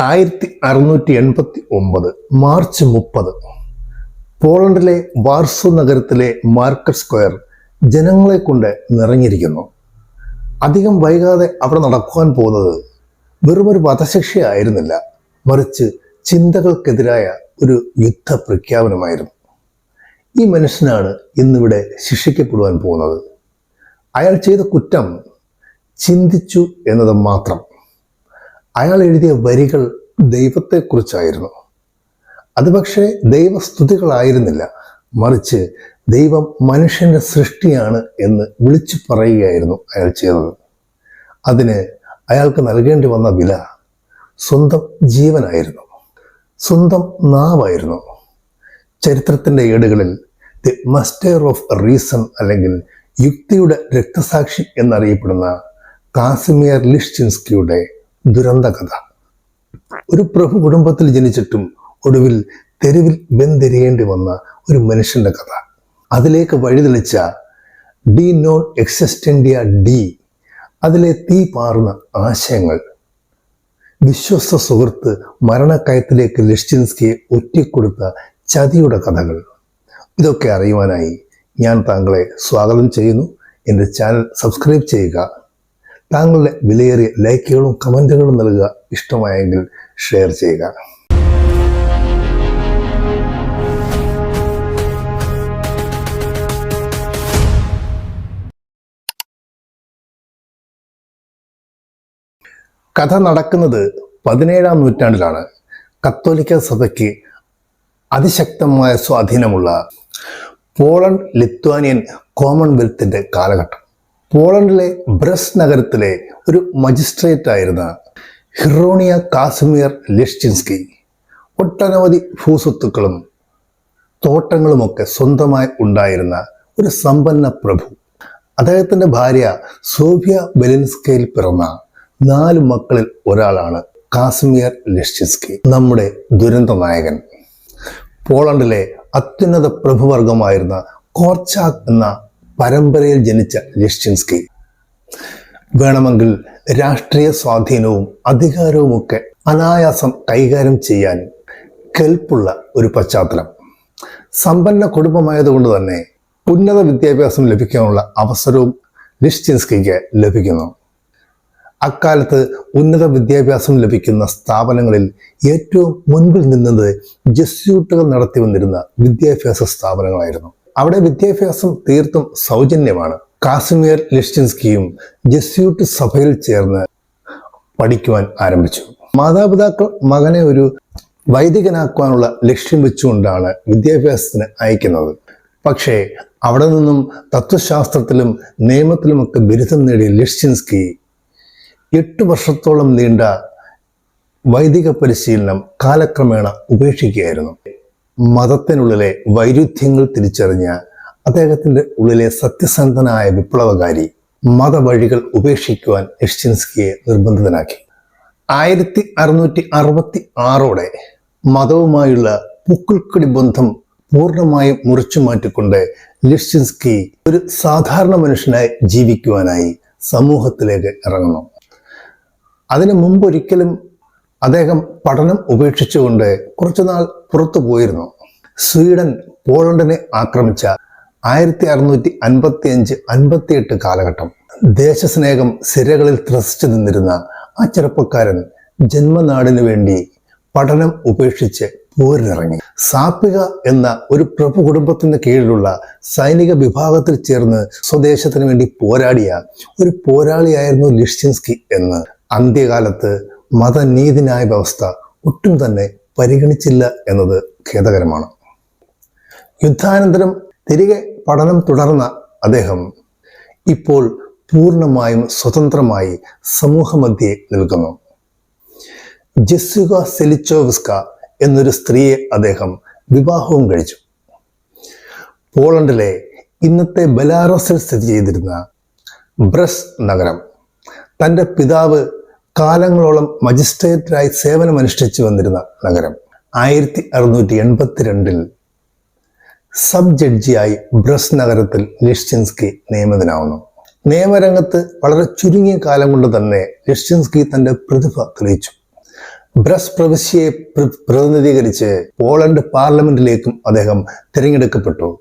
ആയിരത്തി അറുന്നൂറ്റി എൺപത്തി ഒമ്പത് മാർച്ച് മുപ്പത്. പോളണ്ടിലെ വാർസോ നഗരത്തിലെ മാർക്കറ്റ് സ്ക്വയർ ജനങ്ങളെ കൊണ്ട് നിറഞ്ഞിരിക്കുന്നു. അധികം വൈകാതെ അവിടെ നടക്കുവാൻ പോകുന്നത് വെറുമൊരു വധശിക്ഷയായിരുന്നില്ല മറിച്ച് ചിന്തകൾക്കെതിരായ ഒരു യുദ്ധ പ്രഖ്യാപനമായിരുന്നു. ഈ മനുഷ്യനാണ് ഇന്നിവിടെ ശിക്ഷിക്കപ്പെടുവാൻ പോകുന്നത്. അയാൾ ചെയ്ത കുറ്റം ചിന്തിച്ചു എന്നത് മാത്രം. അയാൾ എഴുതിയ വരികൾ ദൈവത്തെക്കുറിച്ചായിരുന്നു. അത് പക്ഷേ ദൈവസ്തുതികളായിരുന്നില്ല. മറിച്ച് ദൈവം മനുഷ്യന്റെ സൃഷ്ടിയാണ് എന്ന് വിളിച്ചു പറയുകയായിരുന്നു അയാൾ ചെയ്തത്. അതിന് അയാൾക്ക് നൽകേണ്ടി വന്ന വില സ്വന്തം ജീവനായിരുന്നു. സ്വന്തം നാവായിരുന്നു. ചരിത്രത്തിന്റെ ഏടുകളിൽ ദി മസ്റ്റർ ഓഫ് റീസൺ അല്ലെങ്കിൽ യുക്തിയുടെ രക്തസാക്ഷി എന്നറിയപ്പെടുന്ന കാസിമിയർ ലിഷ്ചിൻസ്കിയുടെ ദുരന്ത കഥ ഒരു പ്രഭു കുടുംബത്തിൽ ജനിച്ചിട്ടും ഒടുവിൽ തെരുവിൽ ബന്ധിരിയേണ്ടി വന്ന ഒരു മനുഷ്യന്റെ കഥ. അതിലേക്ക് വഴിതെളിച്ച ഡി നോൺ എക്സിസ്റ്റൻഡിയ ഡി അതിലെ തീ പാറുന്ന ആശയങ്ങൾ. വിശ്വസ്ത സുഹൃത്ത് മരണക്കയത്തിലേക്ക് ലഷ്ചിൻസ്കിയെ ഒറ്റിക്കൊടുത്ത ചതിയുടെ കഥകൾ. ഇതൊക്കെ അറിയുവാനായി ഞാൻ താങ്കളെ സ്വാഗതം ചെയ്യുന്നു. എന്റെ ചാനൽ സബ്സ്ക്രൈബ് ചെയ്യുക. താങ്കളുടെ വിലയേറിയ ലൈക്കുകളും കമന്റുകളും നൽകുക ഇഷ്ടമായെങ്കിൽ ഷെയർ ചെയ്യുക. കഥ നടക്കുന്നത് പതിനേഴാം നൂറ്റാണ്ടിലാണ്. കത്തോലിക്ക സഭയ്ക്ക് അതിശക്തമായ സ്വാധീനമുള്ള പോളണ്ട് ലിത്വാനിയൻ കോമൺവെൽത്തിന്റെ കാലഘട്ടം. പോളണ്ടിലെ ബ്രസ് നഗരത്തിലെ ഒരു മജിസ്ട്രേറ്റ് ആയിരുന്ന ഹിറോണിയ കാസിമിയർ ലിഷ്ചിൻസ്കി. ഒട്ടനവധി ഭൂസ്വത്തുക്കളും തോട്ടങ്ങളുമൊക്കെ സ്വന്തമായി ഉണ്ടായിരുന്ന ഒരു സമ്പന്ന പ്രഭു. അദ്ദേഹത്തിന്റെ ഭാര്യ സോഫിയ ബെലിൻസ്കയിൽ പിറന്ന നാല് മക്കളിൽ ഒരാളാണ് കാസിമിയർ ലിഷ്ചിൻസ്കി നമ്മുടെ ദുരന്ത നായകൻ പോളണ്ടിലെ അത്യുന്നത പ്രഭുവർഗമായിരുന്ന കോർച്ചാക് എന്ന പരമ്പരയിൽ ജനിച്ച ലിഷ്ചിൻസ്കി വേണമെങ്കിൽ രാഷ്ട്രീയ സ്വാധീനവും അധികാരവും ഒക്കെ അനായാസം കൈകാര്യം ചെയ്യാൻ കെൽപ്പുള്ള ഒരു പശ്ചാത്തലം. സമ്പന്ന കുടുംബമായതുകൊണ്ട് തന്നെ ഉന്നത വിദ്യാഭ്യാസം ലഭിക്കാനുള്ള അവസരവും ലിഷ്ചിൻസ്കിക്ക് ലഭിക്കുന്നു. അക്കാലത്ത് ഉന്നത വിദ്യാഭ്യാസം ലഭിക്കുന്ന സ്ഥാപനങ്ങളിൽ ഏറ്റവും മുൻപിൽ നിന്നത് ജസ്യൂട്ടുകൾ നടത്തി വന്നിരുന്ന വിദ്യാഭ്യാസ സ്ഥാപനങ്ങളായിരുന്നു. അവിടെ വിദ്യാഭ്യാസം തീർത്തും സൗജന്യമാണ്. കാസിമിയർ ലിസ്റ്റിൻസ്കിയും ജസ്യൂട്ട് സഭയിൽ ചേർന്ന് പഠിക്കുവാൻ ആരംഭിച്ചു. മാതാപിതാക്കൾ മകനെ ഒരു വൈദികനാക്കുവാനുള്ള ലക്ഷ്യം വെച്ചുകൊണ്ടാണ് വിദ്യാഭ്യാസത്തിന് അയക്കുന്നത്. പക്ഷേ അവിടെ നിന്നും തത്വശാസ്ത്രത്തിലും നിയമത്തിലുമൊക്കെ ബിരുദം നേടിയ ലിഷ്ചിൻസ്കി എട്ട് വർഷത്തോളം നീണ്ട വൈദിക പരിശീലനം കാലക്രമേണ ഉപേക്ഷിക്കുകയായിരുന്നു. മതത്തിനുള്ളിലെ വൈരുദ്ധ്യങ്ങൾ തിരിച്ചറിഞ്ഞ അദ്ദേഹത്തിന്റെ ഉള്ളിലെ സത്യസന്ധനായ വിപ്ലവകാരി മതവഴികൾ ഉപേക്ഷിക്കുവാൻ എഷ്ചിൻസ്കിയെ നിർബന്ധിതനാക്കി. ആയിരത്തി അറുന്നൂറ്റി അറുപത്തി ആറോടെ മതവുമായുള്ള പുക്കിൾക്കടി ബന്ധം പൂർണമായും മുറിച്ചു മാറ്റിക്കൊണ്ട് ലിഷ്ചിൻസ്കി ഒരു സാധാരണ മനുഷ്യനായി ജീവിക്കുവാനായി സമൂഹത്തിലേക്ക് ഇറങ്ങുന്നു. അതിനു മുമ്പൊരിക്കലും അദ്ദേഹം പഠനം ഉപേക്ഷിച്ചുകൊണ്ട് കുറച്ചുനാൾ പുറത്തു പോയിരുന്നു. സ്വീഡൻ പോളണ്ടിനെ ആക്രമിച്ച ആയിരത്തി അറുന്നൂറ്റി അൻപത്തി അഞ്ച് അൻപത്തിയെട്ട് കാലഘട്ടം. ദേശസ്നേഹം സിരകളിൽ ത്രസിച്ചു നിന്നിരുന്ന ആ ചെറുപ്പക്കാരൻ ജന്മനാടിനു വേണ്ടി പഠനം ഉപേക്ഷിച്ച് പോരിനിറങ്ങി. സാപ്പിക എന്ന ഒരു പ്രഭു കുടുംബത്തിന് കീഴിലുള്ള സൈനിക വിഭാഗത്തിൽ ചേർന്ന് സ്വദേശത്തിന് വേണ്ടി പോരാടിയ ഒരു പോരാളിയായിരുന്നു ലിഷ്ചിൻസ്കി എന്ന്. അന്ത്യകാലത്ത് മതനീതിന്യായ വ്യവസ്ഥ ഒട്ടും തന്നെ പരിഗണിച്ചില്ല എന്നത് ഖേദകരമാണ്. യുദ്ധാനന്തരം തിരികെ പഠനം തുടർന്ന അദ്ദേഹം ഇപ്പോൾ പൂർണമായും സ്വതന്ത്രമായി സമൂഹമധ്യേ നിൽക്കുന്നു. ജെസ്സുക സെലിച്ചോവിസ്ക എന്നൊരു സ്ത്രീയെ അദ്ദേഹം വിവാഹവും കഴിച്ചു. പോളണ്ടിലെ ഇന്നത്തെ ബലാറസിൽ സ്ഥിതി ചെയ്തിരുന്ന ബ്രസ് നഗരം തന്റെ പിതാവ് കാലങ്ങളോളം മജിസ്ട്രേറ്ററായി സേവനമനുഷ്ഠിച്ചു വന്നിരുന്ന നഗരം ആയിരത്തി അറുന്നൂറ്റി എൺപത്തിരണ്ടിൽ സബ് ജഡ്ജിയായി ബ്രസ് നഗരത്തിൽ ലിഷ്ചിൻസ്കി നിയമിതനാവുന്നു. നിയമരംഗത്ത് വളരെ ചുരുങ്ങിയ കാലം കൊണ്ട് തന്നെ ലിഷ്ചിൻസ്കി തന്റെ പ്രതിഭ തെളിയിച്ചു. ബ്രസ് പ്രവിശ്യയെ പ്ര- പ്രതിനിധീകരിച്ച് പോളണ്ട് പാർലമെന്റിലേക്കും അദ്ദേഹം തിരഞ്ഞെടുക്കപ്പെട്ടു.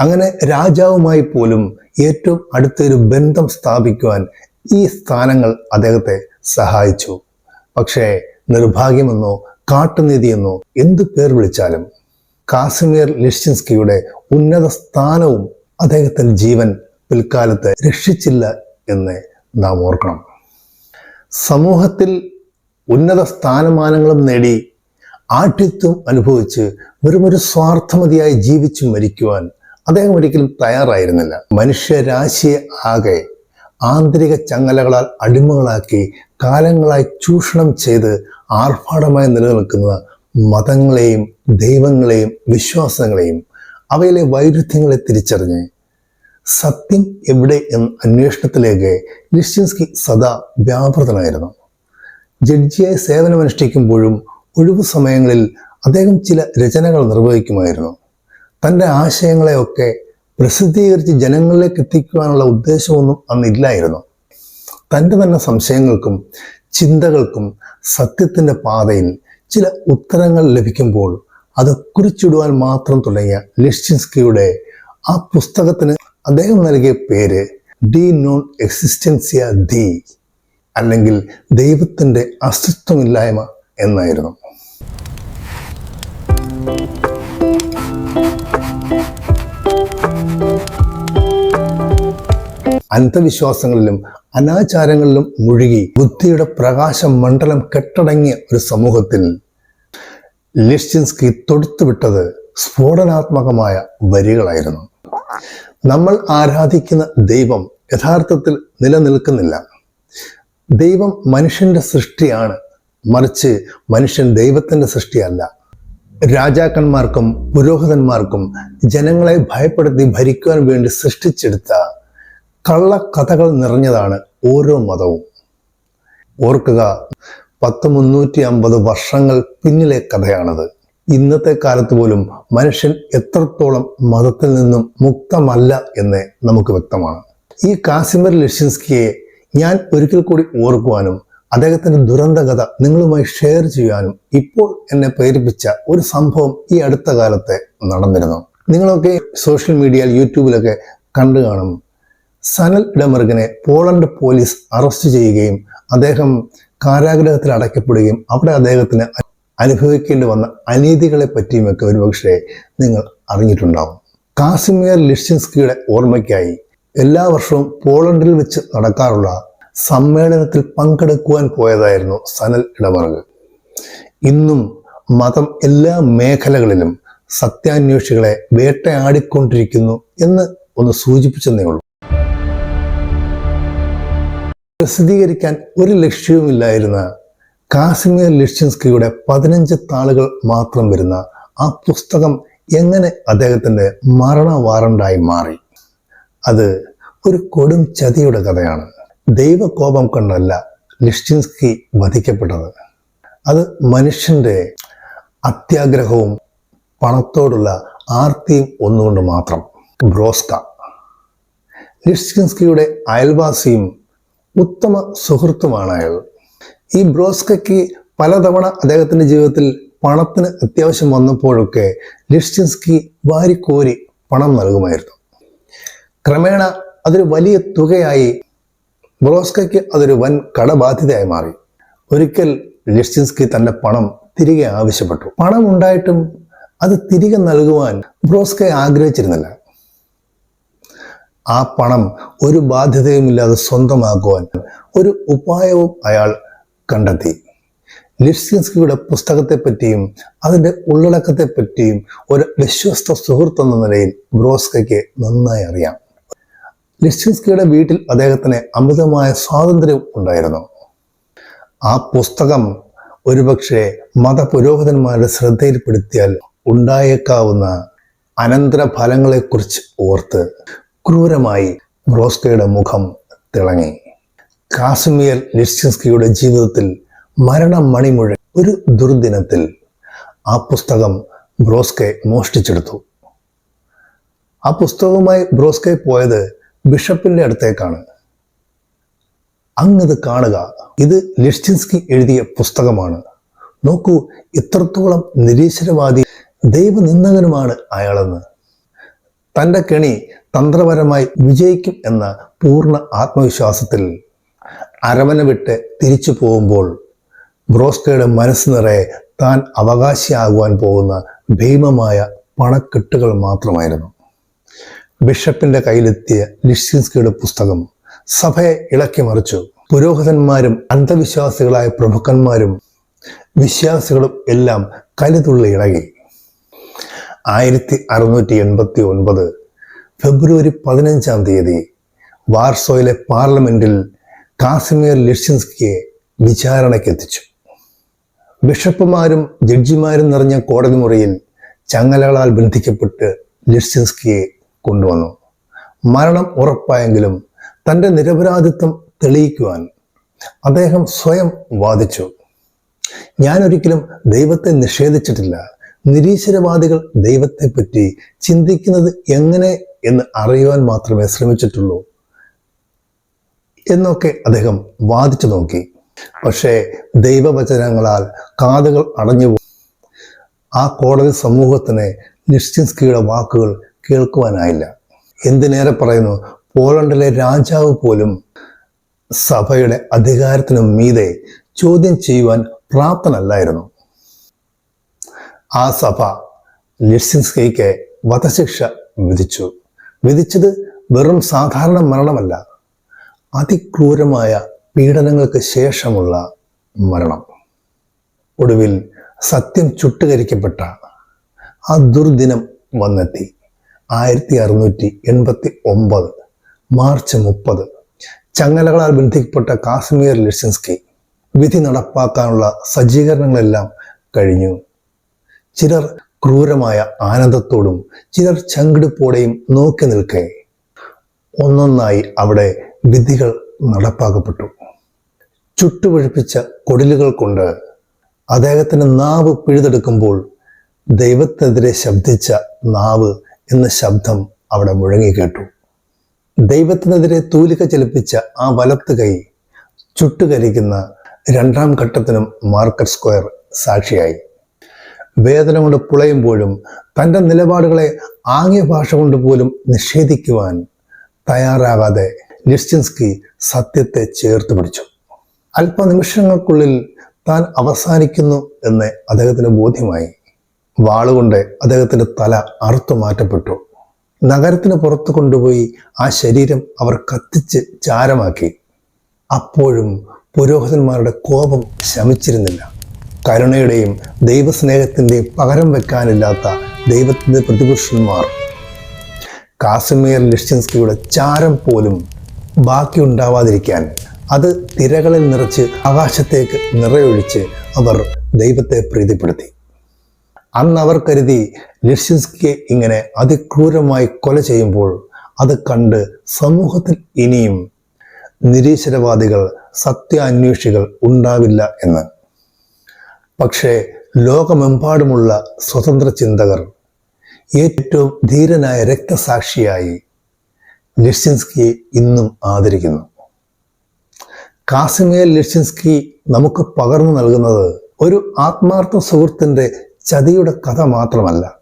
അങ്ങനെ രാജാവുമായി പോലും ഏറ്റവും അടുത്തൊരു ബന്ധം സ്ഥാപിക്കുവാൻ ഈ സ്ഥാനങ്ങൾ അദ്ദേഹത്തെ സഹായിച്ചു. പക്ഷേ നിർഭാഗ്യമെന്നോ കാട്ടുനീതിയെന്നോ എന്ത് പേർ വിളിച്ചാലും കാസിമിയർ ലിഷ്ചിൻസ്കിയുടെ ഉന്നത സ്ഥാനവും അദ്ദേഹത്തിന്റെ ജീവൻ പിൽക്കാലത്ത് രക്ഷിച്ചില്ല എന്ന് നാം ഓർക്കണം. സമൂഹത്തിൽ ഉന്നത സ്ഥാനമാനങ്ങളും നേടി ആഠ്യത്വം അനുഭവിച്ച് വെറുമൊരു സ്വാർത്ഥമതിയായി ജീവിച്ചു മരിക്കുവാൻ അദ്ദേഹം ഒരിക്കലും തയ്യാറായിരുന്നില്ല. മനുഷ്യരാശിയെ ആകെ ആന്തരിക ചങ്ങലകളാൽ അടിമകളാക്കി കാലങ്ങളായി ചൂഷണം ചെയ്ത് ആർഭാടമായി നിലനിൽക്കുന്ന മതങ്ങളെയും ദൈവങ്ങളെയും വിശ്വാസങ്ങളെയും അവയിലെ വൈരുദ്ധ്യങ്ങളെ തിരിച്ചറിഞ്ഞ് സത്യം എവിടെ എന്ന അന്വേഷണത്തിലേക്ക് ലിഷ്ചിൻസ്കി സദാ വ്യാപൃതനായിരുന്നു. ജഡ്ജിയായി സേവനമനുഷ്ഠിക്കുമ്പോഴും ഒഴിവു സമയങ്ങളിൽ അദ്ദേഹം ചില രചനകൾ നിർവഹിക്കുമായിരുന്നു. തന്റെ ആശയങ്ങളെയൊക്കെ പ്രസിദ്ധീകരിച്ച് ജനങ്ങളിലേക്ക് എത്തിക്കുവാനുള്ള ഉദ്ദേശമൊന്നും അന്നില്ലായിരുന്നു തന്റെ തന്നെ സംശയങ്ങൾക്കും ചിന്തകൾക്കും സത്യത്തിന്റെ പാതയിൽ ചില ഉത്തരങ്ങൾ ലഭിക്കുമ്പോൾ അത് കുറിച്ചിടുവാൻ മാത്രം തുടങ്ങിയ ലിഷ്ചിൻസ്കിയുടെ ആ പുസ്തകത്തിന് അദ്ദേഹം നൽകിയ പേര് ഡി നോൺ എക്സിസ്റ്റൻസിയ ദി അല്ലെങ്കിൽ ദൈവത്തിന്റെ അസ്തിത്വമില്ലായ്മ എന്നായിരുന്നു. അന്ധവിശ്വാസങ്ങളിലും അനാചാരങ്ങളിലും മുഴുകി ബുദ്ധിയുടെ പ്രകാശ മണ്ഡലം കെട്ടടങ്ങിയ ഒരു സമൂഹത്തിൽ ലിഷ്ചിൻസ്കി തൊടുത്തുവിട്ടത് സ്ഫോടനാത്മകമായ വരികളായിരുന്നു. നമ്മൾ ആരാധിക്കുന്ന ദൈവം യഥാർത്ഥത്തിൽ നിലനിൽക്കുന്നില്ല. ദൈവം മനുഷ്യന്റെ സൃഷ്ടിയാണ് മറിച്ച് മനുഷ്യൻ ദൈവത്തിന്റെ സൃഷ്ടിയല്ല. രാജാക്കന്മാർക്കും പുരോഹിതന്മാർക്കും ജനങ്ങളെ ഭയപ്പെടുത്തി ഭരിക്കുവാൻ വേണ്ടി സൃഷ്ടിച്ചെടുത്ത കള്ളക്കഥകൾ നിറഞ്ഞതാണ് ഓരോ മതവും. ഓർക്കുക പത്ത് മുന്നൂറ്റി അമ്പത് വർഷങ്ങൾ പിന്നിലെ കഥയാണത്. ഇന്നത്തെ കാലത്ത് പോലും മനുഷ്യൻ എത്രത്തോളം മതത്തിൽ നിന്നും മുക്തമല്ല എന്ന് നമുക്ക് വ്യക്തമാണ്. ഈ കാസിമർ ലഷിൻസ്കിയെ ഞാൻ ഒരിക്കൽ കൂടി ഓർക്കുവാനും അദ്ദേഹത്തിന്റെ ദുരന്തകഥ നിങ്ങളുമായി ഷെയർ ചെയ്യാനും ഇപ്പോൾ എന്നെ പ്രേരിപ്പിച്ച ഒരു സംഭവം ഈ അടുത്ത കാലത്തെ നടന്നിരുന്നു. നിങ്ങളൊക്കെ സോഷ്യൽ മീഡിയയിൽ യൂട്യൂബിലൊക്കെ കണ്ടു കാണും. സനൽ ഇടമറുകനെ പോളണ്ട് പോലീസ് അറസ്റ്റ് ചെയ്യുകയും അദ്ദേഹം കാരാഗ്രഹത്തിൽ അടയ്ക്കപ്പെടുകയും അവിടെ അദ്ദേഹത്തിന് അനുഭവിക്കേണ്ടി വന്ന അനീതികളെ പറ്റിയുമൊക്കെ ഒരുപക്ഷെ നിങ്ങൾ അറിഞ്ഞിട്ടുണ്ടാവും. കാസിമിയർ ലിഷിൻസ്കിയുടെ ഓർമ്മയ്ക്കായി എല്ലാ വർഷവും പോളണ്ടിൽ വെച്ച് നടക്കാറുള്ള സമ്മേളനത്തിൽ പങ്കെടുക്കുവാൻ പോയതായിരുന്നു സനൽ ഇടമറുകൾ ഇന്നും മതം എല്ലാ മേഖലകളിലും സത്യാന്വേഷികളെ വേട്ടയാടിക്കൊണ്ടിരിക്കുന്നു എന്ന് ഒന്ന് സൂചിപ്പിച്ചെന്നേ ഉള്ളൂ. പ്രസിദ്ധീകരിക്കാൻ ഒരു ലക്ഷ്യവുമില്ലായിരുന്ന കാസിമിയർ ലിഷ്ചിൻസ്കിയുടെ പതിനഞ്ച് താളുകൾ മാത്രം വരുന്ന ആ പുസ്തകം എങ്ങനെ അദ്ദേഹത്തിന്റെ മരണ വാറണ്ടായി മാറി? അത് ഒരു കൊടും ചതിയുടെ കഥയാണ്. ദൈവകോപം കൊണ്ടല്ല ലിഷ്ചിൻസ്കി വധിക്കപ്പെട്ടത്. അത് മനുഷ്യന്റെ അത്യാഗ്രഹവും പണത്തോടുള്ള ആർത്തിയും ഒന്നുകൊണ്ട് മാത്രം. ബ്രോസ്ക. ലിഷ്ചിൻസ്കിയുടെ അയൽവാസിയും ഉത്തമ സുഹൃത്തുമാണ് അയാൾ ഈ ബ്രോസ്കയ്ക്ക് പലതവണ അദ്ദേഹത്തിന്റെ ജീവിതത്തിൽ പണത്തിന് അത്യാവശ്യം വന്നപ്പോഴൊക്കെ ലിഷ്ചിൻസ്കി വാരിക്കോരി പണം നൽകുമായിരുന്നു. ക്രമേണ അതൊരു വലിയ തുകയായി ബ്രോസ്കയ്ക്ക് അതൊരു വൻ കടബാധ്യതയായി മാറി. ഒരിക്കൽ ലിഷ്ചിൻസ്കി തന്റെ പണം തിരികെ ആവശ്യപ്പെട്ടു. പണം ഉണ്ടായിട്ടും അത് തിരികെ നൽകുവാൻ ബ്രോസ്കെ ആഗ്രഹിച്ചിരുന്നില്ല. ആ പണം ഒരു ബാധ്യതയുമില്ലാതെ സ്വന്തമാക്കുവാൻ ഒരു ഉപായവും അയാൾ കണ്ടെത്തി. ലിപ്സ്കിൻസ്കിയുടെ പുസ്തകത്തെപ്പറ്റിയും അതിന്റെ ഉള്ളടക്കത്തെപ്പറ്റിയും ഒരു വിശ്വസ്ത സുഹൃത്ത് എന്ന നിലയിൽ ബ്രോസ്കയ്ക്ക് നന്നായി അറിയാം. ലിഷ്കിൻസ്കിയുടെ വീട്ടിൽ അദ്ദേഹത്തിന് അമിതമായ സ്വാതന്ത്ര്യം ഉണ്ടായിരുന്നു. ആ പുസ്തകം ഒരുപക്ഷെ മതപുരോഹിതന്മാരുടെ ശ്രദ്ധയിൽപ്പെടുത്തിയാൽ ഉണ്ടായേക്കാവുന്ന അനന്തര ഫലങ്ങളെക്കുറിച്ച് ഓർത്ത് ക്രൂരമായി ബ്രോസ്കയുടെ മുഖം തിളങ്ങി. കാശ്മീർ ലിസ്റ്റിൻസ്കിയുടെ ജീവിതത്തിൽ മരണം മണിമുഴ ഒരു ദുർദിനത്തിൽ ആ പുസ്തകം ബ്രോസ്കെ മോഷ്ടിച്ചെടുത്തു. ആ പുസ്തകവുമായി ബ്രോസ്കെ പോയത് ബിഷപ്പിന്റെ അടുത്തേക്കാണ്. അങ്ങത് കാണുക ഇത് ലിഷ്ചിൻസ്കി എഴുതിയ പുസ്തകമാണ്. നോക്കൂ ഇത്രത്തോളം നിരീശ്വരവാദി ദൈവനിന്ദകനുമാണ് അയാളെന്ന്. തന്റെ കെണി തന്ത്രപരമായി വിജയിക്കും എന്ന പൂർണ ആത്മവിശ്വാസത്തിൽ അരവന വിട്ട് തിരിച്ചു പോകുമ്പോൾ ബ്രോസ്കയുടെ മനസ്സ് നിറയെ താൻ അവകാശിയാകുവാൻ പോകുന്ന ഭീമമായ പണക്കെട്ടുകൾ മാത്രമായിരുന്നു. ബിഷപ്പിന്റെ കയ്യിലെത്തിയ ലിഷ്യൻസ്കിയുടെ പുസ്തകം സഭയെ ഇളക്കി മറിച്ചു. പുരോഹിതന്മാരും അന്ധവിശ്വാസികളായ പ്രഭുക്കന്മാരും വിശ്വാസികളും എല്ലാം കലിതുള്ളി ഇളകി. ആയിരത്തി അറുന്നൂറ്റി എൺപത്തി ഒൻപത് ഫെബ്രുവരി പതിനഞ്ചാം തീയതി വാർസോയിലെ പാർലമെന്റിൽ കാസിമിയർ ലിഷിൻസ്കിയെ വിചാരണയ്ക്ക് എത്തിച്ചു. ബിഷപ്പുമാരും ജഡ്ജിമാരും നിറഞ്ഞ കോടതി മുറിയിൽ ചങ്ങലകളാൽ ബന്ധിക്കപ്പെട്ട് ലിഷിൻസ്കിയെ കൊണ്ടുവന്നു. മരണം ഉറപ്പായെങ്കിലും തന്റെ നിരപരാധിത്വം തെളിയിക്കുവാൻ അദ്ദേഹം സ്വയം വാദിച്ചു. ഞാൻ ഒരിക്കലും ദൈവത്തെ നിഷേധിച്ചിട്ടില്ല. നിരീശ്വരവാദികൾ ദൈവത്തെപ്പറ്റി ചിന്തിക്കുന്നത് എങ്ങനെ എന്ന് അറിയുവാൻ മാത്രമേ ശ്രമിച്ചിട്ടുള്ളൂ എന്നൊക്കെ അദ്ദേഹം വാദിച്ചു നോക്കി. പക്ഷേ ദൈവവചനങ്ങളാൽ കാതുകൾ അടഞ്ഞു ആ കോടതി സമൂഹത്തിന് നിഷ്ചിൻസ്കിയുടെ വാക്കുകൾ കേൾക്കുവാനായില്ല. എന്തിനേറെ പറയുന്നു? പോളണ്ടിലെ രാജാവ് പോലും സഭയുടെ അധികാരത്തിനു മീതെ ചോദ്യം ചെയ്യുവാൻ പ്രാപ്തനല്ലായിരുന്നു. ആ സഭ ലിഡ്സിൻസ്കിക്ക് വധശിക്ഷ വിധിച്ചു. വിധിച്ചത് വെറും സാധാരണ മരണമല്ല അതിക്രൂരമായ പീഡനങ്ങൾക്ക് ശേഷമുള്ള മരണം. ഒടുവിൽ സത്യം ചുട്ടുകരിക്കപ്പെട്ട ആ ദുർദിനം വന്നെത്തി. ആയിരത്തി അറുന്നൂറ്റി എൺപത്തി ഒമ്പത് മാർച്ച് മുപ്പത് ചങ്ങലകളാൽ ബന്ധിക്കപ്പെട്ട കാശ്മീർ ലിഡ്സിൻസ്കി വിധി നടപ്പാക്കാനുള്ള സജ്ജീകരണങ്ങളെല്ലാം കഴിഞ്ഞു. ചിലർ ക്രൂരമായ ആനന്ദത്തോടും ചിലർ ചങ്കിടിപ്പോടെയും നോക്കി നിൽക്കെ. ഒന്നൊന്നായി അവിടെ വിധികൾ നടപ്പാക്കപ്പെട്ടു. ചുട്ടുപഴിപ്പിച്ച കൊടിലുകൾ കൊണ്ട് അദ്ദേഹത്തിന്റെ നാവ് പിഴുതെടുക്കുമ്പോൾ ദൈവത്തെതിരെ ശബ്ദിച്ച നാവ് എന്ന ശബ്ദം അവിടെ മുഴങ്ങി കേട്ടു. ദൈവത്തിനെതിരെ തൂലിക ചലിപ്പിച്ച ആ വലത്ത് കൈ ചുട്ടുകരിക്കുന്ന രണ്ടാം ഘട്ടത്തിനും മാർക്കറ്റ് സ്ക്വയർ സാക്ഷിയായി. വേദന കൊണ്ട് പുളയുമ്പോഴും തന്റെ നിലപാടുകളെ ആംഗ്യ ഭാഷ കൊണ്ട് പോലും നിഷേധിക്കുവാൻ തയ്യാറാകാതെ ലിസ്റ്റിൻസ്കി സത്യത്തെ ചേർത്ത് പിടിച്ചു. അല്പനിമിഷങ്ങൾക്കുള്ളിൽ താൻ അവസാനിക്കുന്നു എന്ന് അദ്ദേഹത്തിന് ബോധ്യമായി. വാളുകൊണ്ട് അദ്ദേഹത്തിന്റെ തല അറുത്തു മാറ്റപ്പെട്ടു. നഗരത്തിന് പുറത്തു കൊണ്ടുപോയി ആ ശരീരം അവർ കത്തിച്ച് ചാരമാക്കി. അപ്പോഴും പുരോഹിതന്മാരുടെ കോപം ശമിച്ചിരുന്നില്ല. കരുണയുടെയും ദൈവസ്നേഹത്തിന്റെയും പകരം വെക്കാനില്ലാത്ത ദൈവത്തിന്റെ പ്രതിപുരുഷന്മാർ. കാസിമീർ ലിഷ്ചിൻസ്കിയുടെ ചാരം പോലും ബാക്കിയുണ്ടാവാതിരിക്കാൻ അത് തിരകളിൽ നിറച്ച് ആകാശത്തേക്ക് നിറയൊഴിച്ച് അവർ ദൈവത്തെ പ്രീതിപ്പെടുത്തി. അന്ന് അവർ കരുതി ലിഷ്ചിൻസ്കിയെ ഇങ്ങനെ അതിക്രൂരമായി കൊല ചെയ്യുമ്പോൾ അത് കണ്ട് സമൂഹത്തിൽ ഇനിയും നിരീശ്വരവാദികൾ സത്യാന്വേഷികൾ ഉണ്ടാവില്ല എന്ന്. പക്ഷേ ലോകമെമ്പാടുമുള്ള സ്വതന്ത്ര ചിന്തകർ ഏറ്റവും ധീരനായ രക്തസാക്ഷിയായി ലിഷ്ചിൻസ്കിയെ ഇന്നും ആദരിക്കുന്നു. കാസിമേൽ ലിഷിൻസ്കി നമുക്ക് പകർന്നു നൽകുന്നത് ഒരു ആത്മാർത്ഥ സുഹൃത്തിന്റെ ചതിയുടെ കഥ മാത്രമല്ല.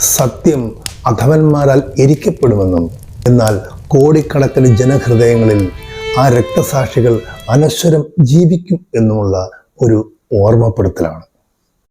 സത്യം അധവന്മാരാൽ എരിക്കപ്പെടുമെന്നും എന്നാൽ കോടിക്കണക്കിന് ജനഹൃദയങ്ങളിൽ ആ രക്തസാക്ഷികൾ അനശ്വരം ജീവിക്കും എന്നുമുള്ള ഒരു ഓർമ്മപ്പെടുത്തലാണ്.